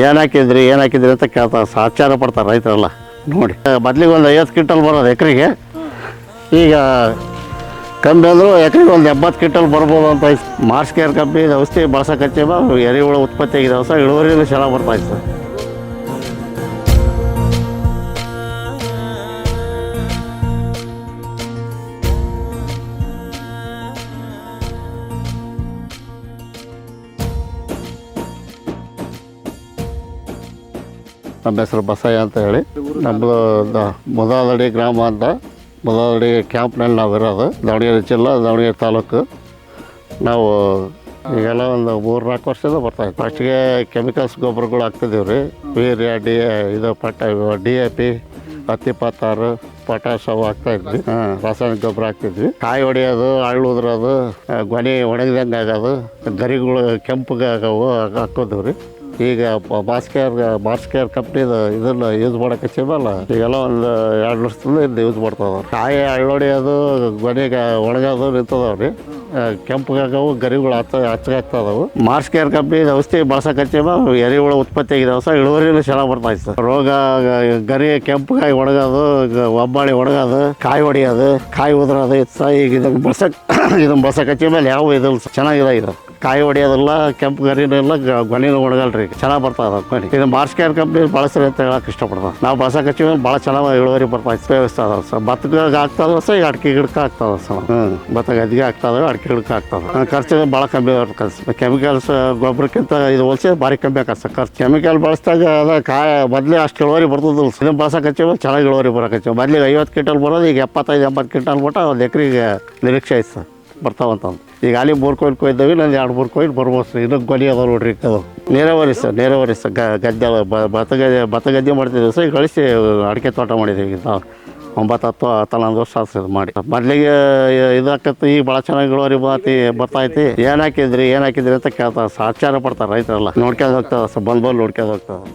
ಏನು ಹಾಕಿದ್ರಿ ಏನು ಹಾಕಿದ್ರಿ ಅಂತ ಕೇಳ್ತಾರೆ ಸಾಚಾರ ಪಡ್ತಾರೆ ರೈತರೆಲ್ಲ. ನೋಡಿ ಮೊದ್ಲಿಗೆ ಒಂದು ಐವತ್ತು ಕ್ವಿಂಟಲ್ ಬರೋದು ಎಕರೆಗೆ. ಈಗ ಕಮ್ಮಿ ಅಂದರೂ ಎಕರೆಗೆ ಒಂದು ಎಂಬತ್ತು ಕ್ವಿಂಟಲ್ ಬರ್ಬೋದು ಅಂತ ಮಾರ್ಸ್ ಕೇರ್ ಕಂಪ್ನಿ ಔಷಧಿ ಬಳಸಕತ್ತೀವ, ಎರೆಹುಳ ಉತ್ಪತ್ತಿ ಆಗಿದೆ ಹೊಸ ಇಳುವರಿನೂ ಚೆನ್ನಾಗಿ ಬರ್ತಾ ನಮ್ಮ ಹೆಸರು ಬಸಯ್ಯ ಅಂತ ಹೇಳಿ. ನಮ್ಮದು ಮೊದಲಡಿ ಗ್ರಾಮ ಅಂತ. ಮೊದಲಡಿ ಕ್ಯಾಂಪ್ನಲ್ಲಿ ನಾವು ಇರೋದು ದಾವಣಗೆರೆ ಜಿಲ್ಲಾ, ದಾವಣಗೆರೆ ತಾಲೂಕು. ನಾವು ಈಗೆಲ್ಲ ಒಂದು ಮೂರು ನಾಲ್ಕು ವರ್ಷದ ಬರ್ತಾ ಇತ್ತು ಫಸ್ಟ್ಗೆ ಕೆಮಿಕಲ್ಸ್ ಗೊಬ್ಬರಗಳು ಹಾಕ್ತಿದ್ದೀವಿ ರೀ. ವೀರ್ಯ ಡಿ ಇದು ಪಟ ಡಿ ಎ ಪಿ ಹತ್ತಿಪ್ಪತ್ತಾರು ಪೊಟ್ಯಾಶ್ ಅವು ಹಾಕ್ತಾ ಇದ್ವಿ. ಹಾಂ, ರಾಸಾಯನಿಕ ಗೊಬ್ಬರ ಹಾಕ್ತಿದ್ವಿ. ಕಾಯಿ ಹೊಡೆಯೋದು ಹಳ್ಳು ಉದ್ರೋದು ಗೊನೆ ಒಣಗಿದಂಗೆ ಆಗೋದು ಗರಿಗಳು ಕೆಂಪಗೆ ಆಗವು ಹಾಕೋದು ರೀ. ಈಗ ಬಾಸ್ಕೇರ್ ಬಾಸ್ಕೇರ್ ಕಂಪ್ನಿದು ಇದನ್ನ ಯೂಸ್ ಮಾಡೋಕೆ ಹಚ್ಚಿವಲ್ಲ ಈಗೆಲ್ಲ ಒಂದು ಎರಡು ವರ್ಷದಿಂದ ಇದು ಯೂಸ್ ಮಾಡ್ತದ ಕಾಯಿ ಅಳ್ಳೊಡಿಯೋದು ಗೊನೆಗೆ ಒಣಗೋದು ನಿಂತದವ್ರಿ. ಕೆಂಪಗಾಗವು ಗರಿಗಳು ಹಚ್ಚ ಹಚ್ಚಗಾಗ್ತದವು. ಮಾರ್ಸ್ ಕೇರ್ ಕಂಪ್ನಿ ಔಷಧಿ ಬಳಸಕ್ಕೆ ಹಚ್ಚಿವ ಎರೆಹುಳ ಉತ್ಪತ್ತಿ ಆಗಿದೆ ಹೊಸ ಇಳುವರಿನೂ ಚೆನ್ನಾಗಿ ಬರ್ತಾ ಇತ್ತು ರೋಗ, ಗರಿ ಕೆಂಪುಗಾಯಿ ಒಣಗೋದು ಗ- ಒಬ್ಬಾಳಿ ಒಣಗೋದು ಕಾಯಿ ಹೊಡೆಯೋದು ಕಾಯಿ ಉದುರೋದು ಇತ್ತು ಈಗ ಇದನ್ನು ಬಳಸಕ್ಕೆ ಇದನ್ನು ಬಸ ಕಚ್ಚಿ ಮೇಲೆ ಯಾವ ಇದಿಲ್ಲ ಚೆನ್ನಾಗಿದೆ ಇದು. ಕಾಯಿ ಹೊಡೆಯೋದಿಲ್ಲ ಕೆಂಪು ಗರಿನೆಲ್ಲ ಗಣಿನ ಒಣಗಲ್ರಿ. ಚೆನ್ನಾಗಿ ಬರ್ತದ ಗೊನೆ ಇದು ಕೇರ್ ಕಂಪ್ನಿ ಬಳಸ್ರಿ ಅಂತ ಹೇಳಕ್ಕೆ ಇಷ್ಟಪಡ್ತದೆ ನಾವು ಬಸ ಹಚ್ಚಿ ಮೇಲೆ ಭಾಳ ಚೆನ್ನಾಗಿ ಇಳುವರಿ ಬರ್ತಾ ವ್ಯವಸ್ಥೆ ಅದಾವ ಸರ್. ಭತ್ತಕ್ಕೆ ಆಗ್ತದ ಸರ್, ಈಗ ಅಡಿಕೆ ಗಿಡಕ್ಕೆ ಆಗ್ತದ ಸರ್. ಹ್ಞೂ ಭತ್ತ ಗದ್ದಿಗೆ ಆಗ್ತದ ಅಡಿಕೆ ಗಿಡಕ್ಕೆ ಆಗ್ತದ ಖರ್ಚು ಭಾಳ ಕಮ್ಮಿ ಬರ್ತದೆ ಕೆಮಿಕಲ್ಸ್, ಗೊಬ್ಬರಕ್ಕಿಂತ ಇದು ಹೋಲಿಸಿ ಭಾರಿ ಕಮ್ಮಿ ಆಗ್ತದೆ ಸರ್. ಖರ್ಚು ಕೆಮಿಕಲ್ ಬಳಸಿದಾಗ ಅದ ಕಾಯಿ, ಮೊದಲೇ ಅಷ್ಟು ಇಳುವರಿ ಬರ್ತದಿಲ್ಲ ಇದನ್ನು ಬಳಸಕ್ಕೆ ಮೇಲೆ ಚೆನ್ನಾಗಿ ಇಳುವರಿ ಬರಕ್ಕೆ ಬದಲಿಗೆ ಮೊದಲಿಗೆ ಐವತ್ತು ಕ್ವಿಂಟಲ್ ಬರೋದು ಈಗ ಎಪ್ಪತ್ತೈದು, ಎಂಬತ್ತು ಕ್ವಿಂಟಲ್ ಬಿಟ್ಟು ಒಂದು ಎಕರೆಗೆ ನಿರೀಕ್ಷೆ ಐತೆ ಸರ್. ಬರ್ತಾವಂತಂದು. ಈಗ ಅಲ್ಲಿ ಮೂರು ಕೊಯ್ಲು ಕೊಯ್ದವಿ ನಂದು ಎರಡು ಮೂರು ಕೊಯ್ಲು ಬರ್ಬೋದು ಸರ್ ಇನ್ನೂ ಗೊಲಿ ಅದಾವ ನೋಡ್ರಿ ಅದು. ನೀರಾವರಿ ಸರ್ ನೀರಾವರಿ ಸರ್ ಗದ್ದೆ ಭತ್ತ ಗದ್ದೆ ಭತ್ತ ಗದ್ದೆ ಮಾಡ್ತಿದ್ದೀವಿ ಸರ್ ಕಳಿಸಿ ಅಡಿಕೆ ತೋಟ ಮಾಡಿದ್ದೀವಿ ನಾವು. ಒಂಬತ್ತು ಹತ್ತು ಹನ್ನೊಂದು ವರ್ಷ ಇದು ಮಾಡಿ. ಮೊದಲಿಗೆ ಇದು ಹಾಕತ್ತೆ ಈಗ ಭಾಳ ಚೆನ್ನಾಗಿ ಇಳುವರಿ ಬಾತಿ ಬರ್ತೈತಿ. ಏನು ಹಾಕಿದ್ರಿ ಏನು ಹಾಕಿದ್ರಿ ಅಂತ ಕೇಳ್ತಾರೆ ಸಾಚಾರ ಪಡ್ತಾರೆ ರೈತರೆಲ್ಲ. ನೋಡ್ಕೊಂಡು ಹೋಗ್ತದೆ ಬಂದು ಬಂದು ನೋಡ್ಕೊಂಡು ಹೋಗ್ತದೆ